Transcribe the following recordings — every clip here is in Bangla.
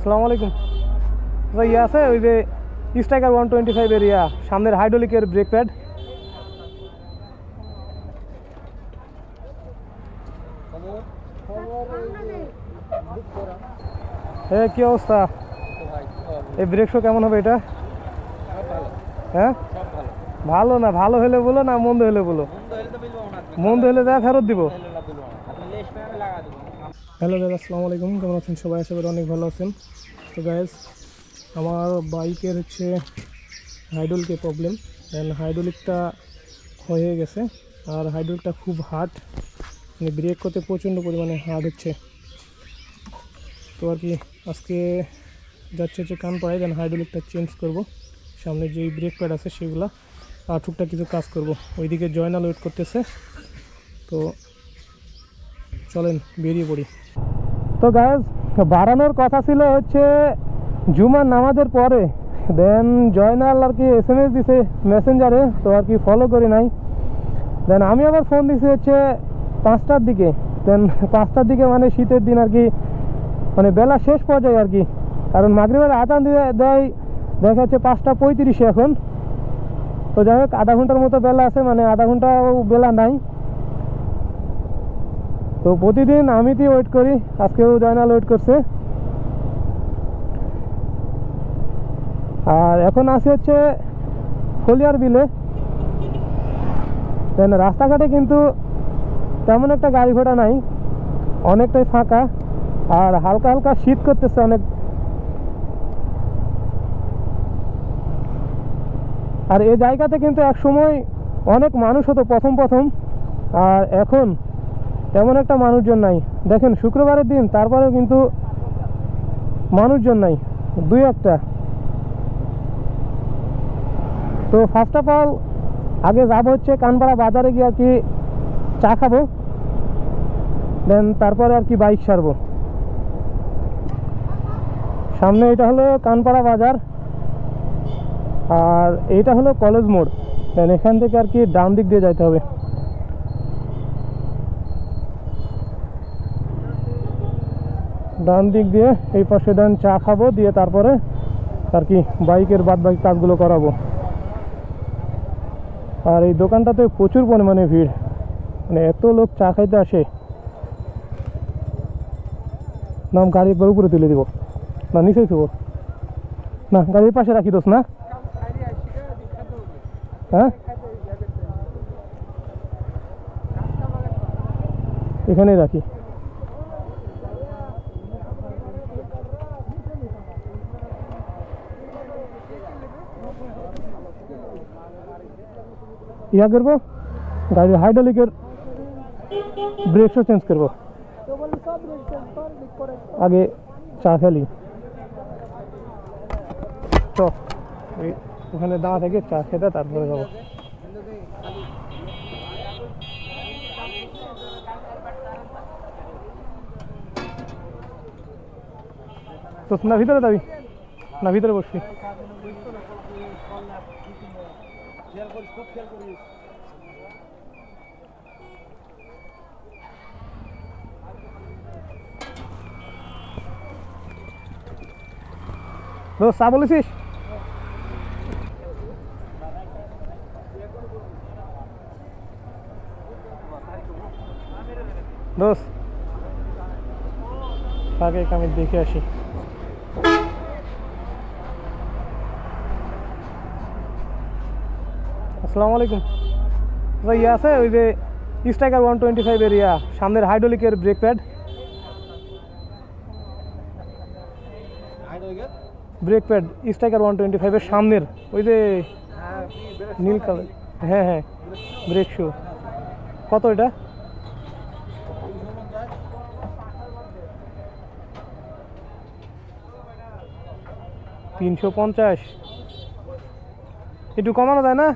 আসসালামু আলাইকুম। ভাই ইয়ে আছে, ওই যে striker one twenty five area সামনের হাইড্রোলিকের ব্রেক প্যাড হ্যাঁ কী অবস্থা? এই ব্রেক শো কেমন হবে এটা? হ্যাঁ? ভালো না, ভালো হলে বলো না মন্দ হলে বলো। মন্দ হলে যা ফেরত দিব। হ্যালো দাদা আসসালামু আলাইকুম। কেমন আছেন সবাই? আশা করি অনেক ভালো আছেন। তো গ্যাস আমার বাইকের হচ্ছে হাইড্রোলিকের প্রবলেম দেন হাইড্রোলিকটা ক্ষয় হয়ে গেছে আর হাইড্রোলিকটা খুব হার্ড মানে ব্রেক করতে প্রচণ্ড পরিমাণে হার্ড হচ্ছে। তো আর কি, আজকে যাচ্ছে হচ্ছে কান পাড়ায় দেন হাইড্রোলিকটা চেঞ্জ করব। সামনে যেই ব্রেক প্যাড আছে সেগুলো আর টুকটাক কিছু কাজ করব। ওইদিকে জয়নাল ওয়েট করতেছে। তো চলেন, বেরিয়ে পড়ি। তো গ্যাস বাড়ানোর কথা ছিল হচ্ছে জুমার নামাজের পরে। দেন জয়নাল আর কি এস এম এস দিছে মেসেঞ্জারে তো আর কি ফলো করি নাই। দেন আমি আবার ফোন দিছি হচ্ছে পাঁচটার দিকে। দেন পাঁচটার দিকে মানে শীতের দিন আর কি মানে বেলা শেষ পর্যায়ে আর কি। কারণ মাগরিবের আদান দিয়ে দেয়, দেখা যাচ্ছে পাঁচটা পঁয়ত্রিশে এখন। তো যাই হোক, আধা ঘণ্টার মতো বেলা আছে মানে আধা ঘন্টাও বেলা নাই। তো প্রতিদিন আমি আমিতেই ওয়েট করি, আজকেও জয়নাল ওয়েট করছে। আর এখন আসি হচ্ছে ফলিয়ার বিলে। দেন রাস্তাঘাটে কিন্তু তেমন একটা গাড়ি ঘোড়া নাই, অনেকটাই ফাঁকা, আর হালকা হালকা শীত করতেছে অনেক। আর এই জায়গাতে কিন্তু এক সময় অনেক মানুষ হতো প্রথম প্রথম, আর এখন তেমন একটা মানুষজন নাই। দেখেন, শুক্রবারের দিন, তারপরেও কিন্তু মানুষজন নাই, দুই একটা। তো ফার্স্ট অফ অল আগে যাব হচ্ছে কানপাড়া বাজারে গিয়ে আর কি চা খাব। দেন তারপরে আর কি বাইক সারবো। সামনে এটা হলো কানপাড়া বাজার। আর এটা হলো কলেজ মোড়। দেন এখান থেকে আর কি ডান দিক দিয়ে যাইতে হবে। ডান দিক দিয়ে, এই পাশে দেন চা খাব, দিয়ে তারপরে আর কি বাইকের বাদ বাকি কাজগুলো করাবো। আর এই দোকানটাতে প্রচুর পরিমাণে ভিড়। মানে এত লোক চা খাইতে আসে। নাম গাড়ি একবার উপরে তুলে দিব। না, নিচেই থুবো। না, গাড়ির পাশে রাখি দোস না? হ্যাঁ? এখানেই রাখি। ইয়া করব গাড়ির হাইড্রোলিকের ব্রেকসও চেঞ্জ করব আগে চা খেলি তো ওই ওখানে দাঁড়া থেকে চা খেতে তারপরে যাব তো না ভিতরে যাবি না ভিতরে বসবি দোস্ত চা বলেছিস দোস্ত। আগে আমি দেখে আসি। আসসালামু আলাইকুম। ভাই ইয়ে আছে ওই যে striker one twenty five area সামনের হাইড্রোলিকের brake pad brake pad striker one twenty ফাইভের সামনের ওই যে নীল কালার হ্যাঁ হ্যাঁ ব্রেক শু কত এটা? তিনশো পঞ্চাশ। একটু কমানো যায় না?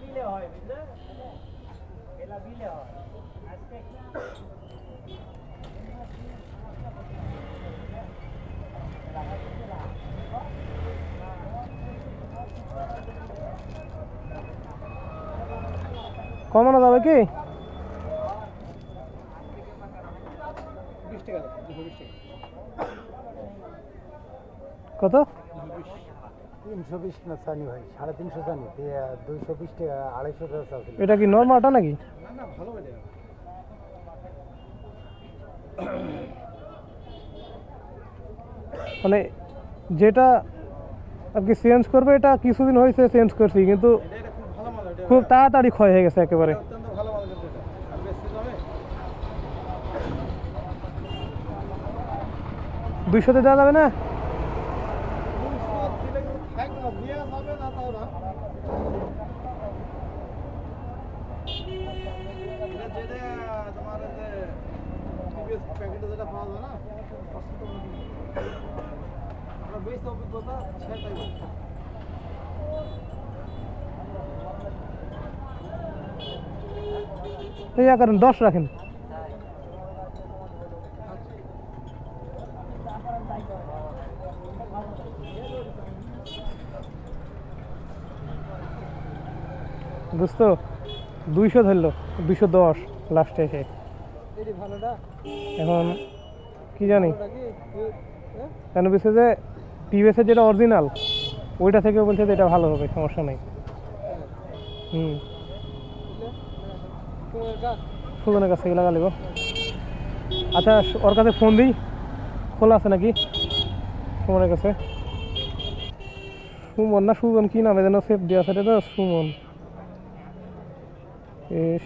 বিলে হয় বুঝলে খেলা বিলে হয় আজকে কমানো যাবে কি? কত? তিনশো বিশ না চানি ভাই সাড়ে তিনশো চানি দুইশো বিশ টাকা আড়াইশো টাকা এটা কি নর্মালটা নাকি? মানে যেটা আর কি চেঞ্জ করবে এটা কিছুদিন হয়েছে চেঞ্জ করছি কিন্তু খুব তাড়াতাড়ি ক্ষয় হয়ে গেছে একেবারে। দুইশোতে দেওয়া যাবে না দিলে কিন্তু খাই না দিয়ে যাবে না তাও না এটা যেটা তোমার যে প্যাকেটে যেটা পাওয়া যায় না আমরা বেশ অভিজ্ঞতা সেটাই। এই করেন দশ রাখেন বুঝতো দুইশো ধরলো দুইশো দশ লাস্টে এসে। এখন কি জানি? কেন বলছে যে টিভিএসের যেটা অরিজিনাল ওইটা থেকে বলছে যে এটা ভালো হবে সমস্যা নেই। হুম। সুজনের কাছ থেকে লাগা লিব। আচ্ছা ওর কাছে ফোন দিই। খোলা আছে নাকি? সুমনের কাছে। সুমন না সুজন কি নামে যেন সেফ দেওয়া আছে এটা তো Suman. S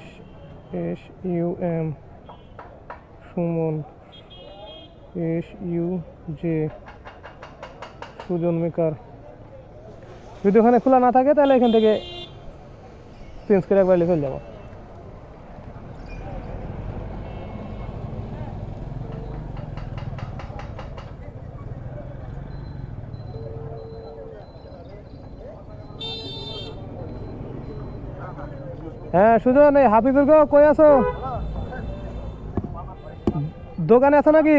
S, U, M, Suman, S, U, J, Sujan maker. যদি ওখানে খোলা না থাকে, তাহলে এখান থেকে চেঞ্জ করে একবার লিখে যাব হ্যাঁ সুজন, এই হাফিজুর গো, কই আছো? দোকানে আছো নাকি?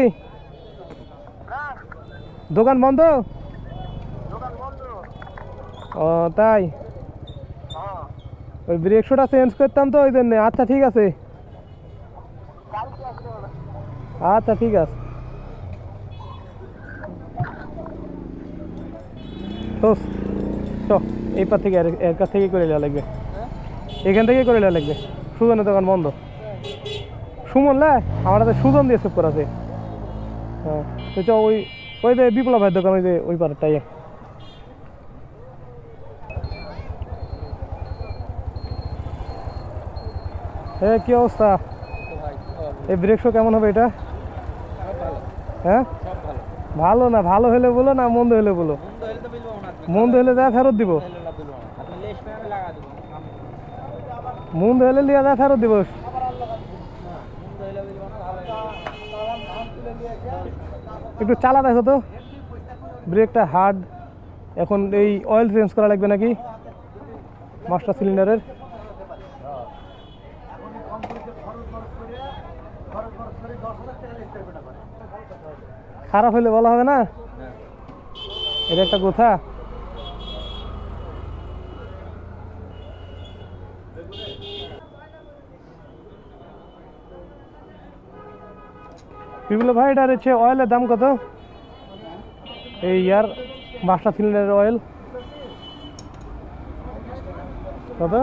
দোকান বন্ধ? ও, তাই? ওই ব্রেক শোটা চেঞ্জ করতাম তো ওই জন্য আচ্ছা ঠিক আছে। আচ্ছা ঠিক আছে। তো এই থেকে এর কাছ থেকে করে নেওয়া লাগবে। এখান থেকেই করে লাগবে। সুজনের দোকান বন্ধ। সুমন লা আমার হাতে সুজন দিয়ে সেভ করা আছে হ্যাঁ চ ওই ওই যে বিপ্লব ভাইয়ের দোকান ওই যে ওই পারটাই হ্যাঁ কি অবস্থা? এই ব্রেক শো কেমন হবে এটা? হ্যাঁ? ভালো না ভালো হলে বলো না মন্দ হলে বলো। মন্দ হলে যা ফেরত দিব। হলে না বিলবো না আপনি লেশ প্যানে লাগা দেবো মন্দ হলে লিয়া যা ফেরত দিব মন্দ হলে বিলবো না ভালো একটু চালা দেখো তো। ব্রেকটা হার্ড। এখন এই অয়েল চেঞ্জ করা লাগবে নাকি? মাস্টার সিলিন্ডারের খারাপ হলে বলা হবে না? এটা একটা কথা। বিপুল ভাই, এটার হচ্ছে অয়েলের দাম কত? এই ইয়ার মাস্টার সিলিন্ডারের অয়েল কত?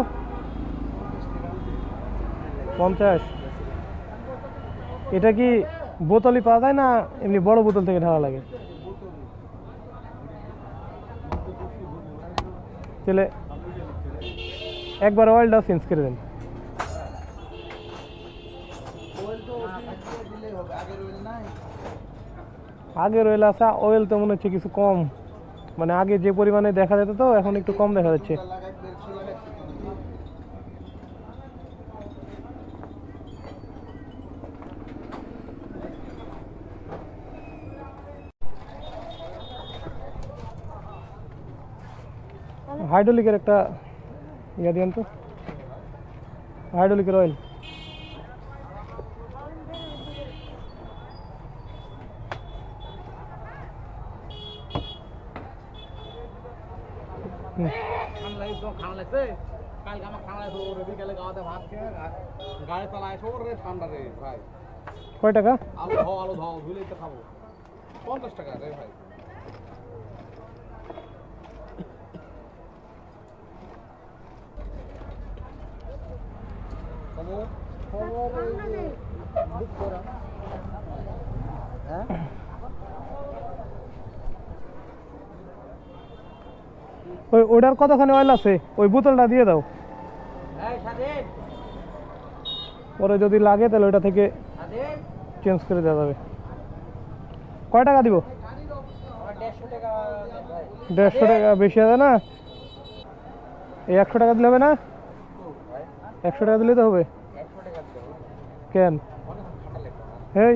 পঞ্চাশ। এটা কি বোতলই পাওয়া যায় না এমনি বড় বোতল থেকে ঢালা লাগে? তাহলে একবার অয়েলটা চেঞ্জ করে দেন। আগের অয়েল আছে অয়েল তো মনে হচ্ছে কিছু কম। মানে আগে যে পরিমাণে দেখা যেত তো, এখন একটু কম দেখা যাচ্ছে। হাইড্রোলিকের একটা ইয়ে দিন তো। হাইড্রোলিকের অয়েল কালকে আমার খাওয়া লাগছে ওরে বিকালে গাওয়াতে ভাত খেয়ে গা- গাড়ি চালায় সব রে ঠান্ডা রে ভাই কয় টাকা? আলু ধাও আলু ধাও ধুলেই তো খাব পঞ্চাশ টাকা রে ভাই। খবর খবর এই যে বুক করা হ্যাঁ ওই ওটার কতখানি অয়েল আছে? ওই বোতলটা দিয়ে দাও। পরে যদি লাগে তাহলে ওইটা থেকে চেঞ্জ করে দেওয়া যাবে। কয় টাকা দিব? দেড়শো টাকা বেশি আছে না? এই একশো টাকা দিলে হবে না? একশো টাকা দিলে তো হবে। কেন? এই